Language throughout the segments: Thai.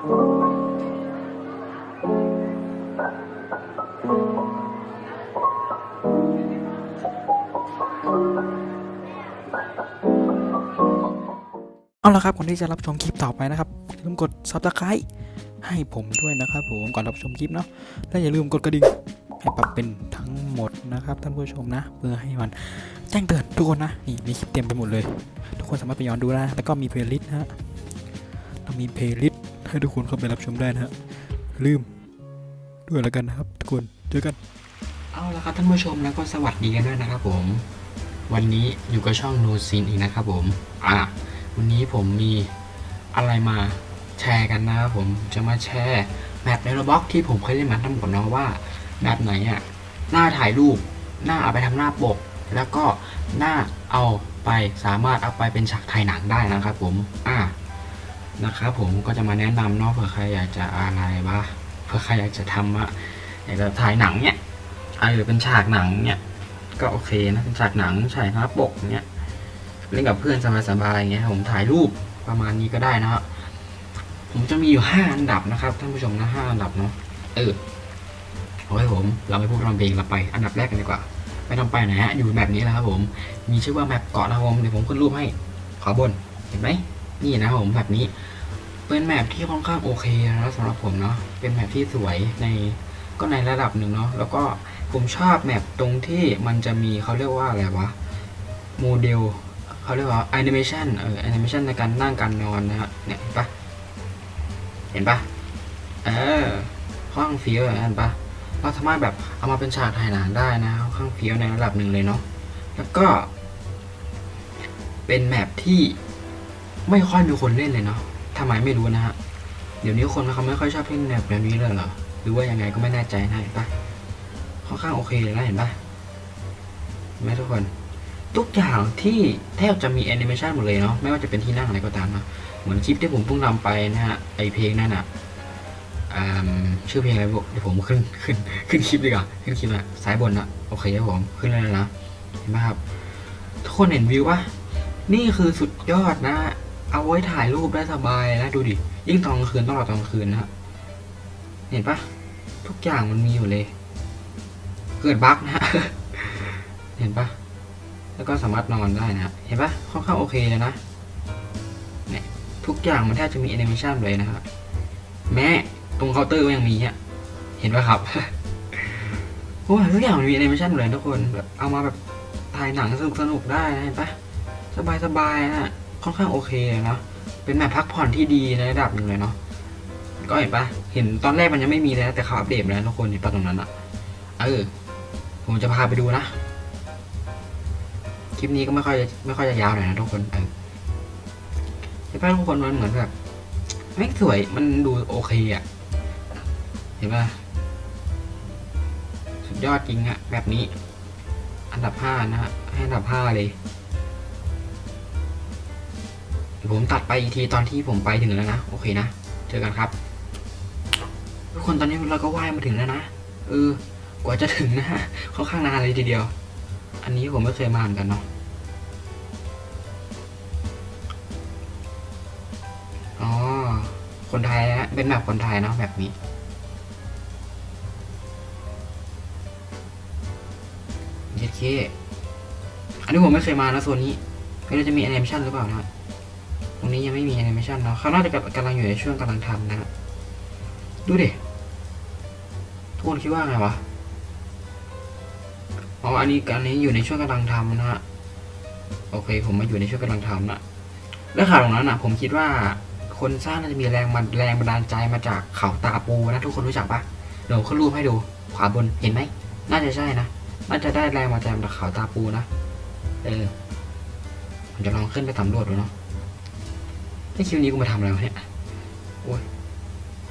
เอาละครับคนที่จะรับชมคลิปต่อไปนะครับอย่าลืมกด subscribe ให้ผมด้วยนะครับผมก่อนรับชมคลิปเนาะและอย่าลืมกดกระดิ่งให้ปรับเป็นทั้งหมดนะครับท่านผู้ชมนะ เพื่อให้มันแจ้งเตือนทุกคนนะนี่มีคลิปเต็มไปหมดเลย ทุกคนสามารถไปย้อนดูได้แล้วก็มีเพลย์ลิสต์นะฮะเรามีเพลย์ลิสต์ ให้ทุกคนเข้าไปรับชมได้นะฮะลืมด้วยแล้วกันนะครับ ทุกคนเจอกัน เอาละครับท่านผู้ชมแล้วก็สวัสดีกันด้วยนะครับผม วันนี้อยู่กับช่อง No Scene อีกนะครับผมอะวันนี้ผมมีอะไรมาแชร์กันนะครับผมจะมาแชร์แมปในระบ็อกที่ผมเคยเล่นมาทั้งหมดเนาะว่าแบบไหนอะหน้าถ่ายรูปหน้าเอาไปทำหน้าปก แล้วก็หน้าเอาไปสามารถเอาไปเป็นฉากถ่ายหนังได้นะครับผม อะ นะครับผมก็จะมาแนะนำเนาะเผื่อใครอยากจะอะไรบ้าเผื่อใครอยากจะทำอะอยากจะถ่ายหนังเนี่ยเออเป็นฉากหนังเนี่ยก็โอเคนะเป็นฉากหนังฉายหน้าปกเนี่ยเล่นกับเพื่อนสบายๆอย่างเงี้ยผมถ่ายรูปประมาณนี้ก็ได้นะฮะผมจะมีอยู่ห้าอันดับนะครับท่านผู้ชมนะห้าอันดับเนาะเออโอเคผมเราไม่พูดเรำเพลงเราไปอันดับแรกกันดีกว่าไม่ต้องไปไหนฮะอยู่แบบนี้แหละครับผมมีชื่อว่าแมปเกาะนะครับผมเดี๋ยวผมขึ้นรูปให้ขวาบนเห็นไหมนี่นะครับผมแบบนี้ เป็นแมปที่ค่อนข้างโอเคนะสำหรับผมเนาะเป็นแมปที่สวยในก็ในระดับหนึ่งเนาะแล้วก็ผมชอบแมปตรงที่มันจะมีเขาเรียกว่าอะไรวะโมเดลเขาเรียกว่าแอนิเมชันเออแอนิเมชันในการนั่งการนอนนะฮะเนี่ยเห็นปะเห็นปะเออข้างเฟี้ยวอย่างนั้นปะเราสามารถแบบเอามาเป็นฉากถ่ายหนังได้นะข้างเฟี้ยวในระดับหนึ่งเลยเนาะแล้วก็เป็นแมปที่ไม่ค่อยมีคนเล่นเลยเนาะ ทำไมไม่รู้นะฮะ เดี๋ยวนี้คนเขาไม่ค่อยชอบเล่นแมปแบบนี้เลยเหรอ หรือว่ายังไงก็ไม่แน่ใจนะเห็นปะค่อนข้างโอเคเลยนะเห็นปะไหมทุกคน ทุกอย่างที่แทบจะมีแอนิเมชันหมดเลยเนาะ ไม่ว่าจะเป็นที่นั่งอะไรก็ตามนะ เหมือนคลิปที่ผมเพิ่งทำไปนะฮะ ไอเพลงนั่นอะอ่าชื่อเพลงอะไรบอกเดี๋ยวผมขึ้นขึ้นขึ้นคลิปดีกว่าขึ้นคลิปอะซ้ายบนอะโอเคครับผมขึ้นแล้วนะเห็นไหมครับ ทุกคนเห็นวิวปะนี่คือสุดยอดนะ เอาไว้ถ่ายรูปได้สบายนะดูดิ ยิ่งตอนกลางคืนต้องรอตอนกลางคืนนะเห็นปะทุกอย่างมันมีอยู่เลย เกิดบั๊กนะเห็นปะแล้วก็สามารถนอนได้นะเห็นปะค่อนข้างโอเคเลยนะเนี่ยทุกอย่างมันแทบจะมีแอนิเมชันเลยนะฮะแม้ตรงเคาน์เตอร์ก็ยังมีอะเห็นปะครับโอ้ทุกอย่างมันมีแอนิเมชันเลยทุกคนแบบเอามาแบบถ่ายหนังสนุกสนุกได้นะเห็นปะสบายสบายนะ ค่อนข้างโอเคเลยนะเป็นแบบพักผ่อนที่ดีในระดับหนึ่งเลยเนาะก็เห็นปะเห็นตอนแรกมันยังไม่มีเลยนะแต่เขาอัปเดตมาแล้วทุกคนเห็นปะตรงนั้นอะเออผมจะพาไปดูนะคลิปนี้ก็ไม่ค่อยจะไม่ค่อยจะยาวหน่อยนะทุกคนเออเห็นป่ะทุกคนมันเหมือนแบบไม่สวยมันดูโอเคอะเห็นป่ะสุดยอดจริงอะแบบนี้ อันดับห้านะฮะให้อันดับห้าเลย ดี๋ยวผมตัดไปอีกทีตอนที่ผมไปถึงแล้วนะ โอเคนะ เจอกันครับ ทุกคนตอนนี้เราก็ว่ายมาถึงแล้วนะ เออ กว่าจะถึงนะฮะค่อนข้างนานเลยทีเดียว อันนี้ผมไม่เคยมาเหมือนกันเนาะอ๋อ คนไทยฮะเป็นแบบคนไทยเนาะแบบนี้เย็ดเคอันนี้ผมไม่เคยมานะโซนนี้ไม่รู้จะมีแอนิเมชันหรือเปล่านะ ตรงนี้ยังไม่มีแอนิเมชันเนาะเขาน่าจะกำลังอยู่ในช่วงกำลังทำนะ ดูดิทุกคนคิดว่าไงวะ อ๋อ อันนี้อันนี้อยู่ในช่วงกำลังทำนะฮะ โอเค ผมมาอยู่ในช่วงกำลังทำนะแล้วข่าวตรงนั้นอะ ผมคิดว่าคนสร้างน่าจะมีแรงมันแรงบันดาลใจมาจากเขาตาปูนะ ทุกคนรู้จักปะเดี๋ยวขึ้นรูปให้ดู ขวาบน เห็นไหม น่าจะใช่นะ น่าจะได้แรงมาจากเขาตาปูนะ เออ ผมจะลองขึ้นไปสำรวจดูเนาะ ไอ้คิวนี้กูมาทำอะไรวะเนี่ย โอ้ย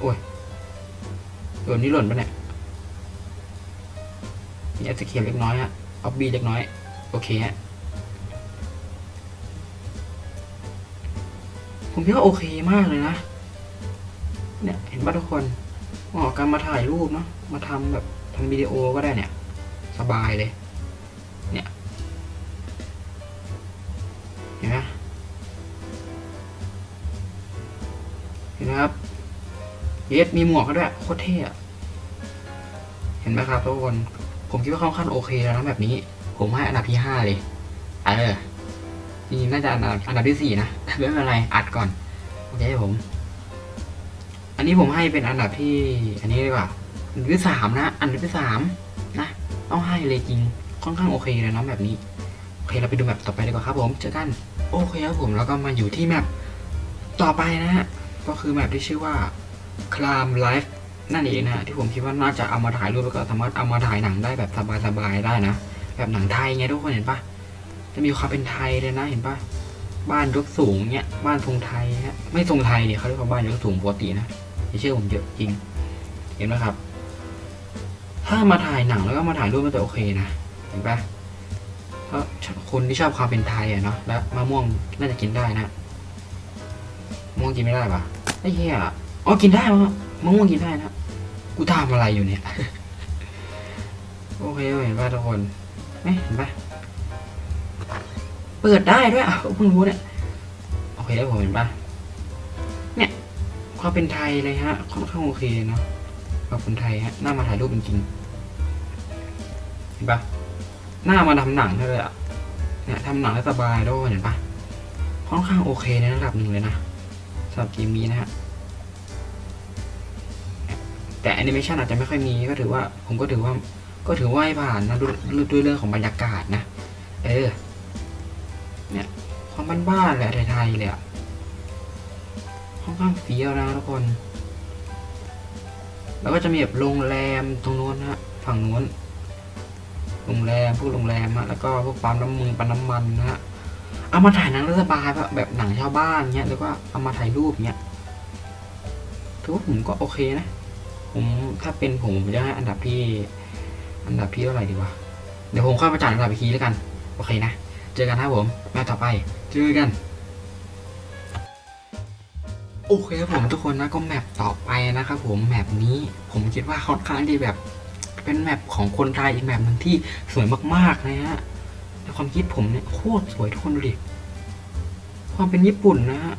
โอ้ยโดนนี่หล่นปะเนี่ย มีแอสเขียเล็กน้อยฮะออบบีเล็กน้อย โอเคฮะ ผมคิดว่าโอเคมากเลยนะ เนี่ย เห็นป่ะทุกคนเหมาะกับการมาถ่ายรูปเนาะ มาทำแบบทำวิดีโอก็ได้เนี่ย สบายเลย นไหมเห็นไหมครับเยสมีหมวกก็ด้วยโคตรเท่อะเห็นไหมครับทุกคน ผมคิดว่าค่อนข้างโอเคแล้วนะแบบนี้ ผมให้อันดับที่ห้าเลย เออจริงๆน่าจะอันดับอันดับที่สี่นะไม่เป็นไรอัดก่อนโอเคผม อันนี้ผมให้เป็นอันดับที่ อันนี้ดีกว่าอันดับที่สามนะ อันดับที่สามนะต้องให้เลยจริงค่อนข้างโอเคเลยนะแบบนี้โอเคเราไปดูแบบต่อไปดีกว่าครับ ผมเจอกันโอเคครับผมแล้วก็มาอยู่ที่แมปต่อไปนะฮะ ก็คือแมปที่ชื่อว่า Clam Life นั่นเองนะที่ผมคิดว่าน่าจะเอามาถ่ายรูปแล้วก็สามารถเอามาถ่ายหนังได้แบบสบายๆได้นะ แบบหนังไทยไงทุกคนเห็นปะจะมีความเป็นไทยเลยนะเห็นปะบ้านยกสูงเนี่ยบ้านทรงไทยฮะไม่ทรงไทยเนี่ยเขาเรียกว่าบ้านยกสูงปกตินะอย่าเชื่อผมเยอะจริง เห็นไหมครับ ถ้ามาถ่ายหนังแล้วก็มาถ่ายรูปมันจะโอเคนะเห็นปะเพราคนที่ชอบความเป็นไทยอะเนาะและมะม่วงน่าจะกินได้นะ ม่วงกินไม่ได้ปะไอ้เหี้ยอ๋อกินได้มะมะม่วงกินได้นะกูทำอะไรอยู่เนี่ย โอเคเห็นป่ะทุกคนไม่เห็นป่ะเปิดได้ด้วยอะเพิ่งรู้เนี่ยโอเคแล้ผมเห็นป่ะเนี่ยความเป็นไทยเลยฮะค่อนข้างโอเคเนาะกับคนไทยฮะหน้ามาถ่ายรูปจริงๆเห็นป่ะหน้ามาทำหนังเลยอะเนี่ยทำหนังได้สบายด้วยเห็นป่ะค่อนข้างโอเคในระดับหนึ่งเลยนะ สำหรับเกมนี้นะฮะแต่แอนิเมชันอาจจะไม่ค่อยมีก็ถือว่าผมก็ถือว่าก็ถือว่าให้ผ่านนะด้วยด้วยเรื่องของบรรยากาศนะ เออ เนี่ยความบ้านๆแหละไทยๆเลยอะค่อนข้างเฟี้ยวนะทุกคน แล้วก็จะมีแบบโรงแรมตรงนู้นฮะฝั่งนู้นโรงแรมพวกโรงแรมอะแล้วก็พวกปั๊มน้ำมึงปั๊มน้ำมันนะฮะ เอามาถ่ายหนังรัฐบาลแบบแบบหนังชาวบ้านเนี้ยแล้วก็เอามาถ่ายรูปเนี้ยถือว่าผมก็โอเคนะ ผมถ้าเป็นผมผมจะให้อันดับที่ อันดับที่เท่าไหร่ดีวะ เดี๋ยวผมค่อยมาจ่ายอันดับอีกทีแล้วกัน โอเคนะ เจอกันครับผมแมตช์ต่อไป เจอกัน โอเคครับผมทุกคนนะก็แมปต่อไปนะครับผมแมปนี้ผมคิดว่าค่อนข้างที่แบบ เป็นแมปของคนไทยอีกแมปหนึ่งที่สวยมากๆนะฮะ ในความคิดผมเนี่ยโคตรสวยทุกคนดูดิ ความเป็นญี่ปุ่นนะฮะ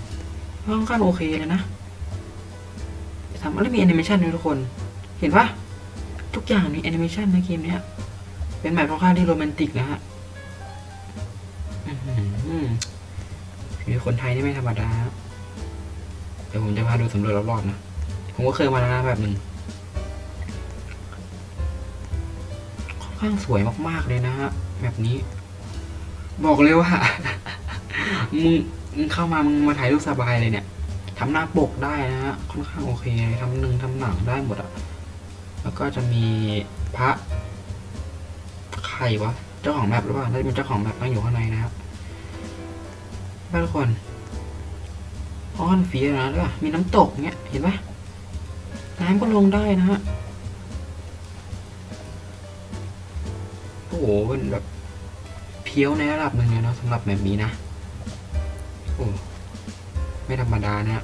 ค่อนข้างโอเคเลยนะทำแล้วมีแอนิเมชันด้วยทุกคน เห็นปะทุกอย่างมีแอนิเมชันนะเกมเนี้ย เป็นแบบค่อนข้างที่โรแมนติกนะฮะมีคนไทยนี่ไม่ธรรมดาเดี๋ยวผมจะพาดูสำรวจรอบๆนะ ผมก็เคยมาแล้วนะแบบหนึ่งค่อนข้างสวยมากๆเลยนะฮะแบบนี้ บอกเลยว่า มึงมึงเข้ามามึงมาถ่ายรูปสบายเลยเนี่ยทำหน้าปกได้นะฮะค่อนข้างโอเคทำหนึ่งทำหนังได้หมดอะแล้วก็จะมีพระใครวะ เจ้าของแมปหรือเปล่าน่าจะเป็นเจ้าของแมปนั่งอยู่ข้างในนะครับทุกคนอ้อนฟีนะด้วมีน้ำตกเนี้ยเห็นปะน้ำก็ลงได้นะฮะโอ้โหเป็นแบบ เพี้ยวในระดับหนึ่งเลยนะสำหรับแบบนี้นะ โอ้ ไม่ธรรมดานะฮะ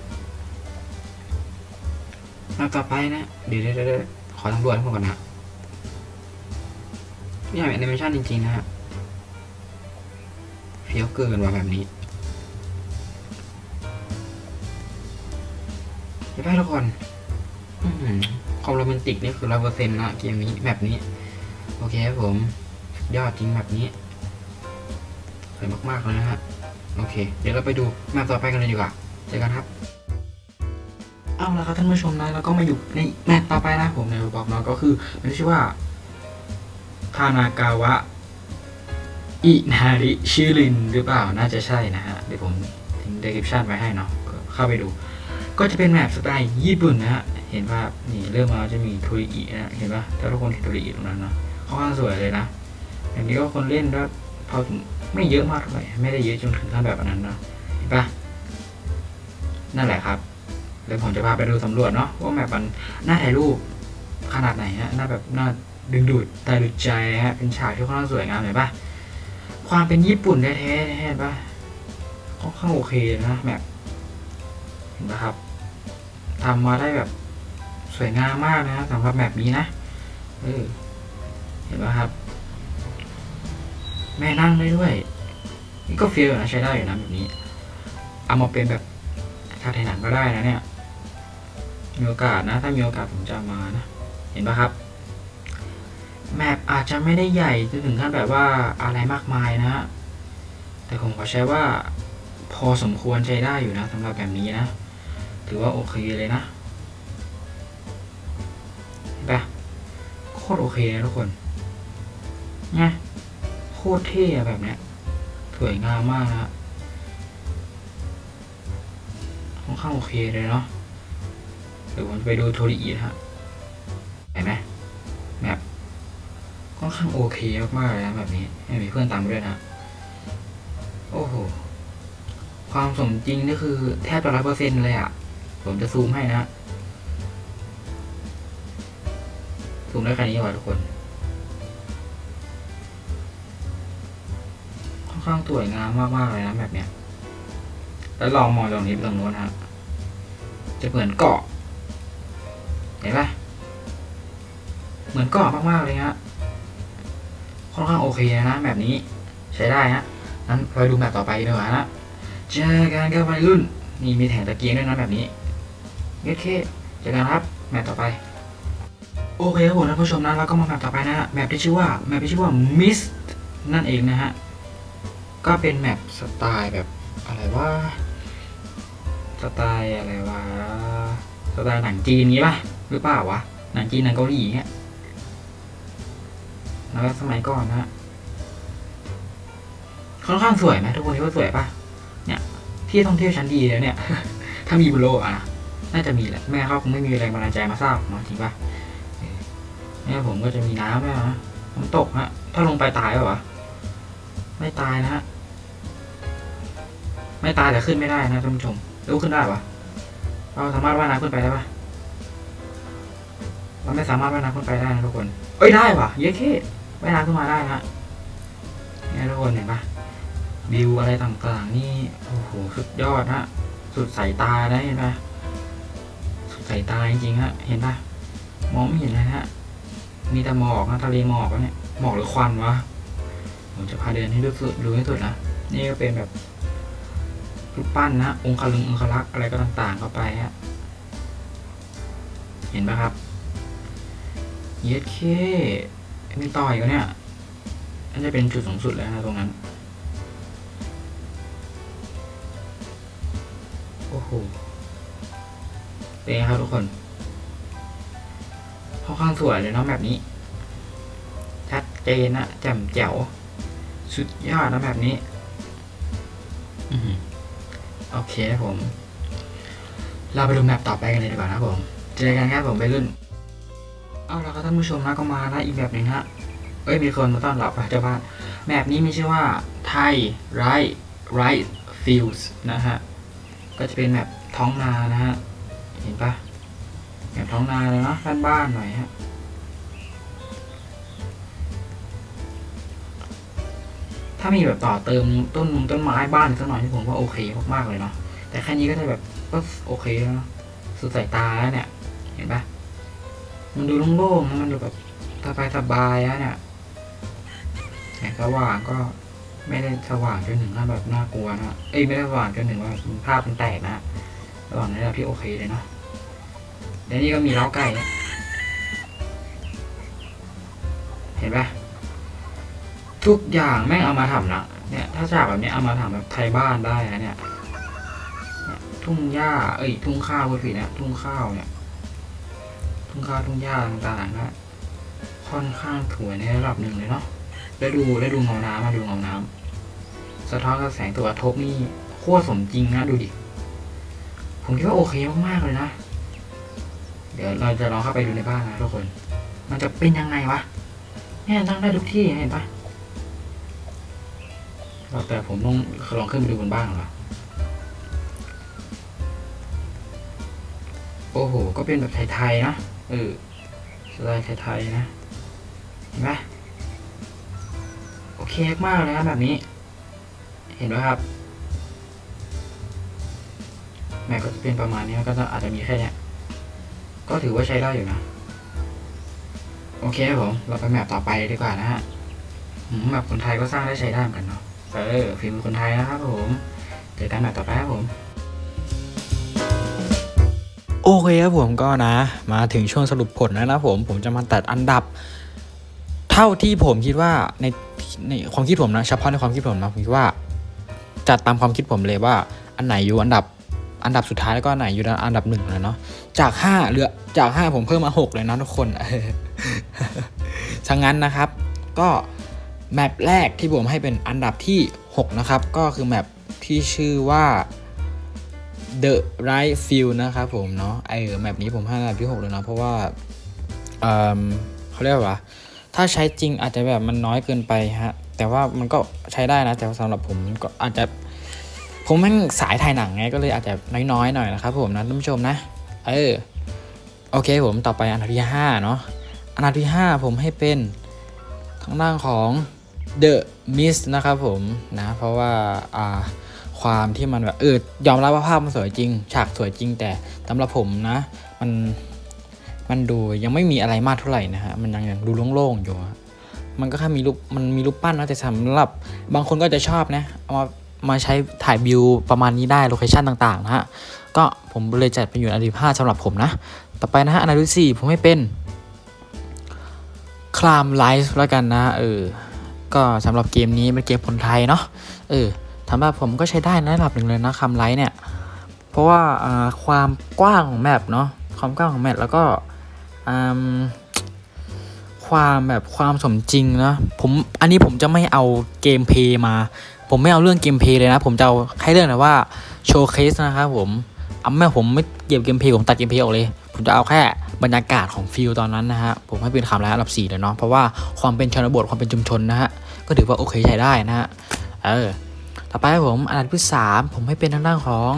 แล้วต่อไปนะ เดี๋ยวเดี๋ยวเดี๋ยวขอตำรวจให้ผมก่อนนะนี่เป็นแอนิเมชันจริง ๆ นะฮะเฟี้ยวเกินว่าแบบนี้เห็นไหมทุกคนความโรแมนติกนี่คือร้อยเปอร์เซ็นต์นะเกมนี้แบบนี้ โอเคครับผม ยอดจริงแบบนี้ สวยมากๆเลยนะฮะโอเค เดี๋ยวเราไปดูแมปต่อไปกันเลยดีกว่าเจอกันครับเอาละครับท่านผู้ชมนะแล้วก็มาอยู่ในแมตช์ต่อไปนะผมในบอกเนาะก็คือมันชื่อว่าคานากาวะอินาริชิรินหรือเปล่าน่าจะใช่นะฮะเดี๋ยวผมทิ้ง description ไว้ให้เนาะเข้าไปดู ก็จะเป็นแมปสไตล์ญี่ปุ่นนะฮะเห็นว่านี่เริ่มมาจะมีโทริอินะเห็นปะถ้าทุกคนเห็นโทริอิตรงนั้นเนาะค่อนข้างสวยเลยนะอย่างนี้ก็คนเล่นก็พอ ไม่เยอะมากเท่าไม่ได้เยอะจนถึงขั้นแบบนั้นเนาะเห็นปะนั่นแหละครับเดี๋ยวผมจะพาไปดูสำรวจเนาะว่าแมปมันน่าถ่ายรูปขนาดไหนฮะน่าแบบน่าดึงดูดตาดูดใจฮะเป็นฉากที่ค่อนข้างสวยงามเห็นปะความเป็นญี่ปุ่นแท้ๆเห็นปะค่อนข้างโอเคนะแมปเห็นปะครับทำมาได้แบบสวยงามมากนะสำหรับแมปนี้นะเออเห็นปะครับ แม่นั่งได้ด้วยนี่ก็เฟีลนะใช้ได้อยู่นะแบบนี้ เอามาเป็นแบบถ้าถ่ายหนังก็ได้นะเนี่ย มีโอกาสนะ ถ้ามีโอกาสผมจะมานะ เห็นปะครับ แมปอาจจะไม่ได้ใหญ่จนถึงขั้นแบบว่าอะไรมากมายนะฮะแต่ผมขอใช้ว่าพอสมควรใช้ได้อยู่นะสำหรับแบบนี้นะ ถือว่าโอเคเลยนะเห็นปะโคตรโอเคนะทุกคนเนี่ยโค ตรเท่แบบเนี้ย สวยงามมากนะฮะค่อนข้างโอเคเลยเนาะเดี๋ยวผมไปดูโทริอีนะฮะเห็นไหมแบบค่อนข้างโอเคมากๆเลยนะแบบนี้ให้มีเพื่อนตามด้วยนะโอ้โหความสมจริงนี่คือแทบจะร้อยเปอร์เซ็นต์เลยอะ่ะ ผมจะซูมให้นะซูมได้แค่นี้ก่อนทุกคน ข้างสวยงามมากๆเลยนะแบบเนี้ย แล้วลองมองตรงนี้ตรงโน้นนะฮะ จะเหมือนเกาะ เห็นปะเหมือนเกาะมากๆเลยฮะ ค่อนข้างโอเคนะแบบนี้ใช้ได้ฮะ นั้นไปดูแมปต่อไปดีกว่านะ เจอกันกับวัยรุ่น นี่มีแถงตะเกียงด้วยนะแบบนี้โอเคเจอกันครับแมปต่อไปโอเคครับผมท่านผู้ชมนะแล้วก็มาแมปต่อไปนะฮะแมปที่ชื่อว่าแมปที่ชื่อว่า Mist นั่นเองนะฮะ ก็เป็นแมปสไตล์แบบอะไรว่าสไตล์อะไรวะสไตล์หนังจีนงี้ป่ะหรือเปล่าวะหนังจีนหนังเกาหลีเงี้ยแล้วก็สมัยก่อนนะฮะค่อนข้างสวยไหมทุกคนคิดว่าสวยป่ะเนี่ยที่ท่องเที่ยวชั้นดีแล้วเนี่ย ถ้ามีบนโลกอะนะน่าจะมีแหละแม่เขาคงไม่มีแรงบันดาลใจมาสร้างเนาะจริงป่ะเออเนี่ยผมก็จะมีน้ำด้วยนะน้ำตกฮะถ้าลงไปตายเปล่าวะไม่ตายนะฮะ ไม่ตายแต่ขึ้นไม่ได้นะท่านผู้ชมรู้ขึ้นได้ปะเราสามารถว่ายน้ำขึ้นไปได้ปะเราไม่สามารถว่ายน้ำขึ้นไปได้นะทุกคน เอ้ยได้ปะเย้เคว่ายน้ำขึ้นมาได้นะเนี่ยทุกคนเห็นปะวิวอะไรต่างๆนี่โอ้โหสุดยอดฮะสุดสายตาได้เห็นปะสุดสายตาจริงๆฮะเห็นปะมองไม่เห็นเลยฮะมีแต่หมอกนะทะเลหมอกเนี่ยหมอกหรือควันวะผมจะพาเดินให้ดูสุดดูให้สุดนะนี่ก็เป็นแบบ รูปปั้นนะองค์คลึงองคลักษ์อะไรก็ต่างๆเข้าไปฮะเห็นปะครับเย็ดเคมีต่ออีกวะเนี่ยน่าจะเป็นจุดสูงสุดแล้วนะตรงนั้น โอ้โหเป็นไงครับทุกคนค่อนข้างสวยเลยนะแบบนี้ ชัดเจนนะแจ่มแจ๋ว สุดยอดนะแบบนี้ อือ โอเคครับผม เราไปดูแมปต่อไปกันเลยดีกว่านะครับผม เจอกันครับผมไปรุ่น เอาละครับท่านผู้ชมนะก็มาแล้วอีกแบบหนึ่งฮะ เอ้ยมีคนมาต้อนรับอะเจ้าบ้านแมปนี้มีชื่อว่าไทยไรไรฟิลส์นะฮะ ก็จะเป็นแบบท้องนานะฮะ เห็นปะแบบท้องนาเลยเนาะบ้านๆหน่อยฮะ ถ้ามีแบบต่อเติมต้นต้นไม้บ้านสักหน่อยที่ผมว่าโอเคมากๆเลยเนาะแต่แค่นี้ก็จะแบบก็โอเคแล้วสุดสายตาแล้วเนี่ย เห็นปะมันดูโล่งๆนะมันดูแบบสบายสบายๆอะเนี่ยแสงสว่างก็ไม่ได้สว่างจนถึงขั้นแบบน่ากลัวนะเอ้ยไม่ได้สว่างจนถึงว่าภาพมันแตกนะระหว่างนี้ที่โอเคเลยเนาะและนี่ก็มีเล้าไก่เนี่ยเห็นปะ ทุกอย่างแม่งเอามาทำนะเนี่ย ถ้าจากแบบนี้เอามาทำแบบไทยบ้านได้นะเนี่ยเนี่ยทุ่งหญ้าเอ้ยทุ่งข้าวก็ผิดนะทุ่งข้าวเนี่ย ทุ่งข้าวทุ่งหญ้าต่างๆนะค่อนข้างสวยในระดับหนึ่งเลยเนาะได้ดูได้ดูเงาน้ำมาดูเงาน้ำสะท้อนกับแสงตัวกระทบนี่โคตรสมจริงนะดูดิผมคิดว่าโอเคมากๆเลยนะ เดี๋ยวเราจะลองเข้าไปดูในบ้านนะทุกคน มันจะเป็นยังไงวะเนี่ยตั้งได้ทุกที่เห็นปะ แต่ผมต้องลองขึ้นไปดูบนบ้านก่อโอ้โห ก็เป็นแบบไทยๆนะ เออสไตล์ไทยๆนะ เห็นปะโอเคมากเลยนะแบบนี้ เห็นไหมครับ แม็กก็จะเป็นประมาณนี้ก็จะอาจจะมีแค่เนี้ยก็ถือว่าใช้ได้อยู่นะ โอเคครับผม เราไปแมปต่อไปดีกว่านะฮะแมปคนไทยก็สร้างได้ใช้ได้เหมือนกันเนาะ เออฟิล์มคนไทยนะครับผมเจอกันแมปต่อไปครับผมโโอเคครับผมก็นะ มาถึงช่วงสรุปผลแล้วนะผม ผมจะมาตัดอันดับ เท่าที่ผมคิดว่าในในความคิดผมนะเฉพาะในความคิดผมนะผมคิดว่าจัดตามความคิดผมเลยว่า อันไหนอยู่อันดับอันดับสุดท้ายแล้วก็อันไหนอยู่อันดับหนึ่งเลยเนาะจากห้าเหลือจากห้าผมเพิ่มมาหกเลยนะทุกคนทั้งนั้นนะครับ ก็ แมปแรกที่ผมให้เป็นอันดับที่ 6 นะครับ ก็คือแมปที่ชื่อว่า The Right Field นะครับผมเนาะไออแมปนี้ผมให้อันดับที่ 6 เลยนะเพราะว่าเอิ่มเขาเรียกว่า ถ้าใช้จริงอาจจะแบบมันน้อยเกินไปฮะ แต่ว่ามันก็ใช้ได้นะ แต่สำหรับผมมันก็อาจจะ ผมแม่งสายถ่ายหนังไงก็เลยอาจจะน้อยๆหน่อยนะครับผมนะท่านผู้ชมนะ เออโอเคผมต่อไปอันดับที่5เนาะอันดับที่ 5 ผมให้เป็นทางด้านของ The Mist นะครับผมนะ เพราะว่าอ่าความที่มันแบบเออยอมรับว่าภาพมันสวยจริง ฉากสวยจริงแต่สำหรับผมนะ มันมันดูยังไม่มีอะไรมากเท่าไหร่นะฮะมันยังยังดูโล่งๆอยู่มันก็แค่มีรูปมันมีรูปปั้นนะแต่สำหรับบางคนก็จะชอบนะเอามามาใช้ถ่ายวิวประมาณนี้ได้โลเคชั่นต่างๆนะฮะก็ผมเลยจัดไปอยู่อันดับห้าสำหรับผมนะ ต่อไปนะฮะอันดับสี่ผมให้เป็นคลามไลฟ์แล้วกันนะเออ ก็สำหรับเกมนี้เป็นเกมคนไทยเนาะเออสำหรับผมก็ใช้ได้นะระดับหนึ่งเลยนะคำไลฟ์เนี่ย เพราะว่าความกว้างของแมปเนาะความกว้างของแมปแล้วก็ความแบบความสมจริงนะผมอันนี้ผมจะไม่เอาเกมเพย์มา ผมไม่เอาเรื่องเกมเพย์เลยนะ ผมจะเอาแค่เรื่องนะว่าโชว์เคสนะครับผมเอาแม่ผมไม่เกี่ยวกับเกมเพย์ผมตัดเกมเพย์ออกเลย ผมจะเอาแค่ บรรยากาศของฟิลตอนนั้นนะฮะผมให้เป็นคำไลฟ์อันดับ4เลยเนาะเพราะว่าความเป็นชนบทความเป็นชุมชนนะฮะก็ถือว่าโอเคใช้ได้นะฮะเออต่อไปผมอันดับที่สามผมให้เป็นทางด้านของ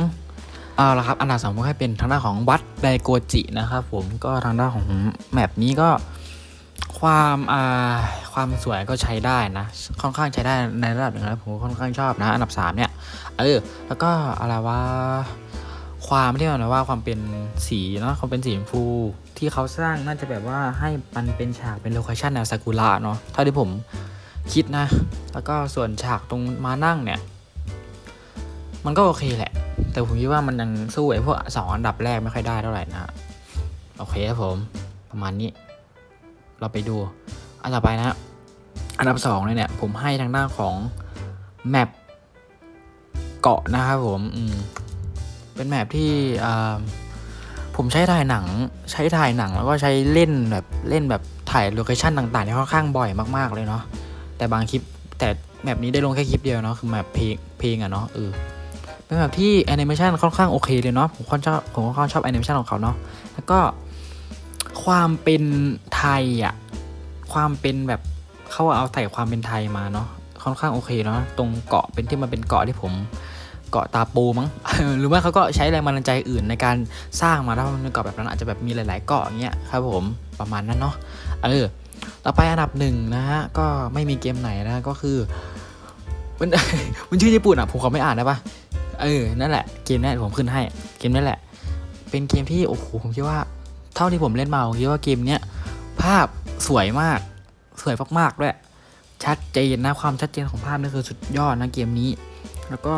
เอาละครับอันดับสองผมให้เป็นทางด้านของวัดไดโกจินะครับผมก็ทางด้านของแมปนี้ก็ความอ่าความสวยก็ใช้ได้นะ ค่อนข้างใช้ได้ในระดับหนึ่งนะผมค่อนข้างชอบนะ อันดับสามเนี่ย เออ แล้วก็อะไรว่า ความที่มันว่าความเป็นสีเนาะความเป็นสีชมพู ที่เขาสร้างน่าจะแบบว่าให้มันเป็นฉากเป็นโลเคชั่นแนวซากุระเนาะเท่าที่ผมคิดนะ แล้วก็ส่วนฉากตรงมานั่งเนี่ย มันก็โอเคแหละ แต่ผมคิดว่ามันยังสู้ไอ้พวกสองอันดับแรกไม่ค่อยได้เท่าไหร่นะ โอเคครับผม ประมาณนี้ เราไปดู อันต่อไปนะ อันดับสองเลยเนี่ย ผมให้ทางด้านของแมปเกาะนะครับผมม เป็นแมปที่ผมใช้ถ่ายหนัง ใช้ถ่ายหนังแล้วก็ใช้เล่นแบบเล่นแบบถ่ายโลเคชั่นต่างๆที่ค่อนข้างบ่อยมากๆเลยเนาะแต่บางคลิปแต่แมปนี้ได้ลงแค่คลิปเดียวเนาะคือแมปเพลงเพลงอะเนาะเออเป็นแบบที่แอนิเมชันค่อนข้างโอเคเลยเนาะผมค่อนชอบผมค่อนข้างชอบแอนิเมชันของเขาเนาะแล้วก็ความเป็นไทยอะความเป็นแบบเขาเอาใส่ความเป็นไทยมาเนาะค่อนข้างโอเคเนาะตรงเกาะเป็นที่มันเป็นเกาะที่ผม เกาะตาปูมั้ง หรือว่าเขาก็ใช้แรงบันดาลใจอื่นในการสร้างมาถ้ามันเกาะแบบนั้นอาจจะแบบมีหลาย ๆ เกาะอย่างเงี้ยครับผมประมาณนั้นเนาะเออต่อไปอันดับหนึ่งนะฮะก็ไม่มีเกมไหนนะก็คือ มันมันชื่อญี่ปุ่นอะผมขอไม่อ่านได้ปะเออนั่นแหละเกมนี้ผมขึ้นให้เกมนี้แหละ เป็นเกมที่โอ้โหผมคิดว่า เท่าที่ผมเล่นมาผมคิดว่าเกมเนี้ยภาพสวยมากสวยมากๆด้วยชัดเจนนะความชัดเจนของภาพนี่คือสุดยอดนะเกมนี้ แล้วก็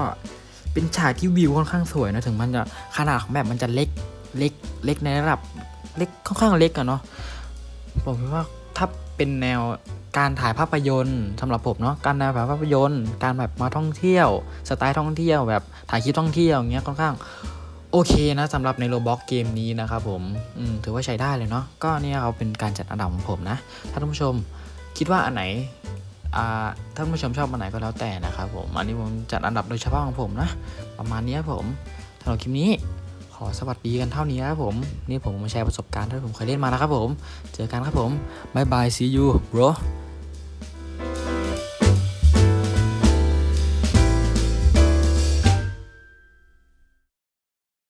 เป็นฉากที่วิวค่อนข้างสวยนะถึงมันจะขนาดของแบบมันจะเล็กเล็กเล็กในระดับเล็กค่อนข้างเล็กอะเนาะผมคิดว่าถ้าเป็นแนวการถ่ายภาพยนตร์สำหรับผมเนาะการแนวแบบภาพยนตร์การแบบมาท่องเที่ยว สไตล์ท่องเที่ยวแบบถ่ายคลิปท่องเที่ยวอย่างเงี้ยค่อนข้างโอเคนะสำหรับในโรบ็อกเกมนี้นะครับผมอืมถือว่าใช้ได้เลยเนาะก็เนี่ยเขาเป็นการจัดอันดับของผมนะ ถ้าท่านผู้ชมคิดว่าอันไหน ท่านผู้ชมชอบอันไหนก็แล้วแต่นะครับผม อันนี้ผมจัดอันดับโดยเฉพาะของผมนะ ประมาณนี้ครับผมสำหรับคลิปนี้ขอสวัสดีกันเท่านี้ครับผม นี่ผมมาแชร์ประสบการณ์ที่ผมเคยเล่นมานะครับผม เจอกันครับผมบายบาย see you bro